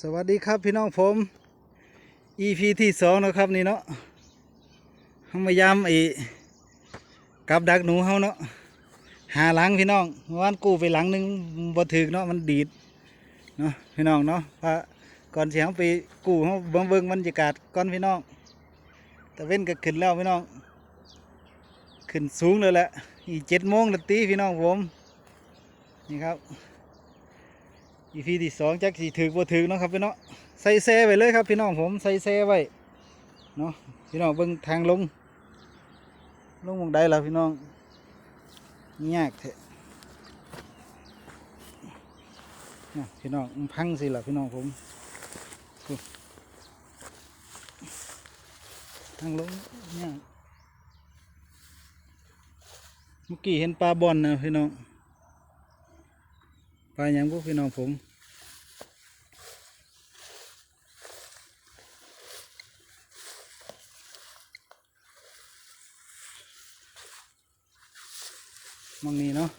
สวัสดีครับพี่น้องผม EP ที่สองนะครับนี่เนาะเฮามายามอ้กับดักหนูเฮาเนาะหาหลังพี่น้องวานกู้ไปหลังหนึงบ่ถึกเนาะมันดีดเนาะพี่น้องเนาะพาก่อนสิเฮาไปกู้เฮาเบิ่งเบิ่งบรรยากาศก่อนพี่น้องตะเว้นก็ขึ้นแล้วพี่น้อง ขึ้นสูงเลยแหละอีเจ็ดโมงละตีพี่น้องผมนี่ครับ อีพีที่สองแจักสีถือบ่ถือเนาะครับพี่น้องใส่แซ่ไปเลยครับพี่น้องผมใส่แซ่ไว้เนาะพี่น้องเบิ่งทางลงลงมองได้แล้วพี่น้องยากเถอะน่ะพี่น้องพังสิล่ะพี่น้องผมทางลงยากเมื่อกี้เห็นปลาบอลนะพี่น้อง ปลาย่างพวกพี่น้องผมมองนี้เนาะ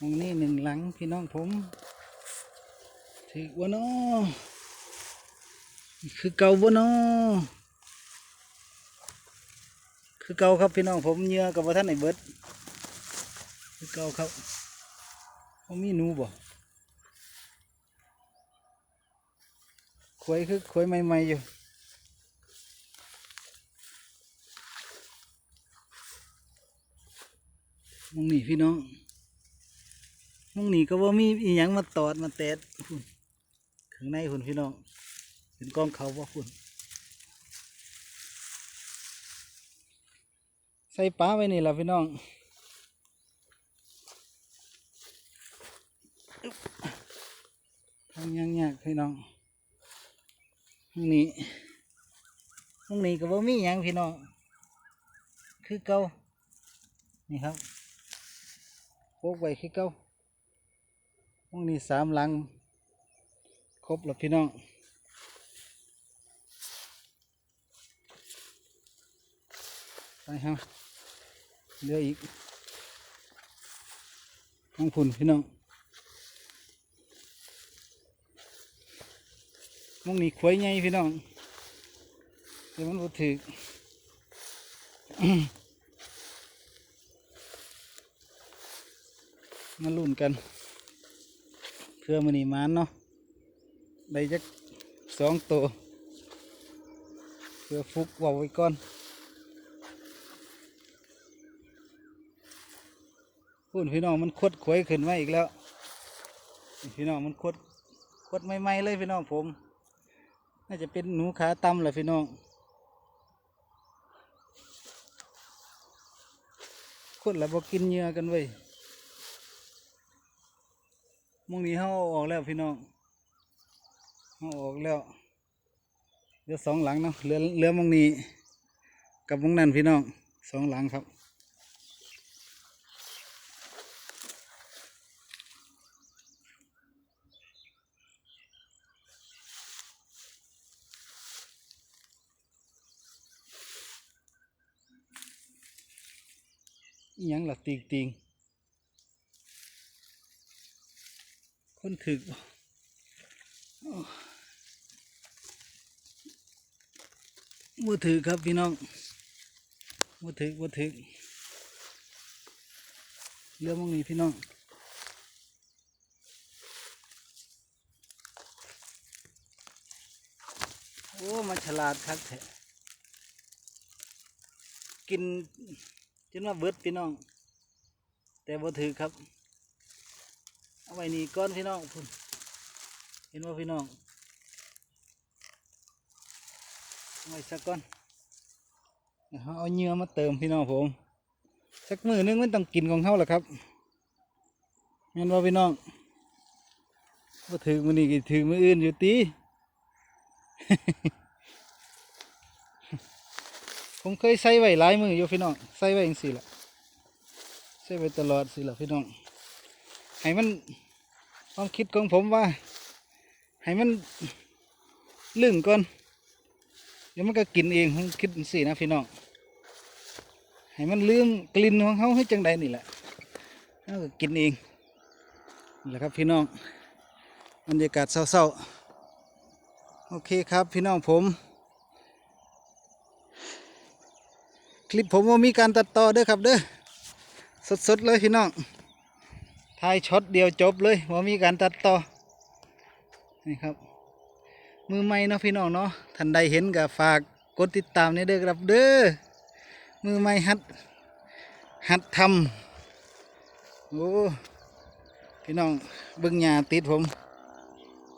มองนี้หนึ่งหลังพี่น้องผมถือว่านาะคือเก่าบ่นาะคือเก่าครับพี่น้องผมเหงื่อกับว่าท่านไหนเบิดคือเก่าครับ เขามีหนูบ่ขวยคือขวยใหม่ๆอยู่มองหนีพี่น้องมองหนีก็ว่ามีอีหยังมาตอดมาแตดพุ่นข้างในคุณพี่น้องเป็นกล้องเขาว่าคุณใส่ปลาไว้นี่ละพี่น้อง ทำยังยากพี่น้องห้องนี้ห้องนี้ก็บ่มีหยังพี่น้อง คือเก่านี่ครับโปกไว้คือเก่าห้องนี้สามหลัง ครบแล้วพี่น้องไปฮะเหลืออีกห้องพุ่นพี่น้อง มองนี่ขวยใหญ่พี่น้องแต่มันบ่ถึกมาลุ้นกัน เพื่อมันนี่มานเนาะได้จักสองตัวเพื่อฟุกว่าไว้ก่อนพูดพี่น้องมันคดขวยขึ้นมาอีกแล้ว พี่น้องมันคดคดใหม่ๆเลยพี่น้องผม น่าจะเป็นหนูขาตำแหละพี่น้อง คนละบอกินเหยื่อกันเว้ยมองนี้เขาอาออกแล้วพี่น้องเขาอาออกแล้วเหลือสองหลังเนาะเหลือเหลือมองนี้ กับมองนั่นพี่น้องสองหลังครับ อิหยังล่ะติงติงคนถึกบ่โอ้บ่ถือครับพี่น้องบ่ถือบ่ถือเรื่องมองนี้พี่น้องโอ้มันฉลาดครับแท้กิน จนว่าเบิดพี่น้อง แต่บ่ถือครับ เอาไว้นี่ก้อนพี่น้องพุ่นเห็นว่าพี่น้องเอาไว้สักก้อนเดี๋ยวเราเอาเนื้อมาเติมพี่น้องผม สักมือนึงมันต้องกินของเขาแหละครับเห็นว่าพี่น้องบ่ถือมือนี้ก็ถือมืออื่นอยู่ตี ผมเคยใส่ไว้หลายมืออยู่พี่น้องใส่ไว้อย่างสี่ละใส่ไว้ตลอดสิละพี่น้องให้มันความคิดของผมว่า ให้มันลื่นก่อนเดี๋ยวมันก็กินเองผมคิดสินะพี่น้องให้มันลืมกลิ่นของเขาให้จังใดนี่แหละแล้วก็กินเองนี่แหละครับพี่น้องบรรยากาศเศร้าๆโอเคครับพี่น้องผม ค ลิปผมว่ามีการตัดต่อเด้อครับเด้อสดๆเลยพี่น้องถ่ายช็อตเดียวจบเลยว่ามีการตัดต่อนี่ครับ มือใหม่เนาะพี่น้องเนาะท่านใดเห็นก็ฝากกดติดตามนี่เด้อครับเด้อมือใหม่หัดหัดทำโอ้พี่น้องเบิ้งหญ้าติดผม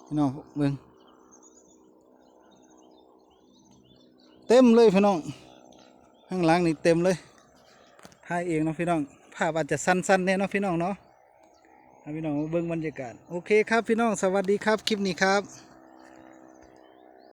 พี่น้องเบิ้งเต็มเลยพี่น้อง ข้างหลังนี่เต็มเลยถ่ายเองเนาะพี่น้อง ภาพอาจจะสั้นๆเนี่ยเนาะพี่น้องเนาะพี่น้องเบิ้งบรรยากาศ โอเคครับพี่น้อง สวัสดีครับ คลิปนี้ครับ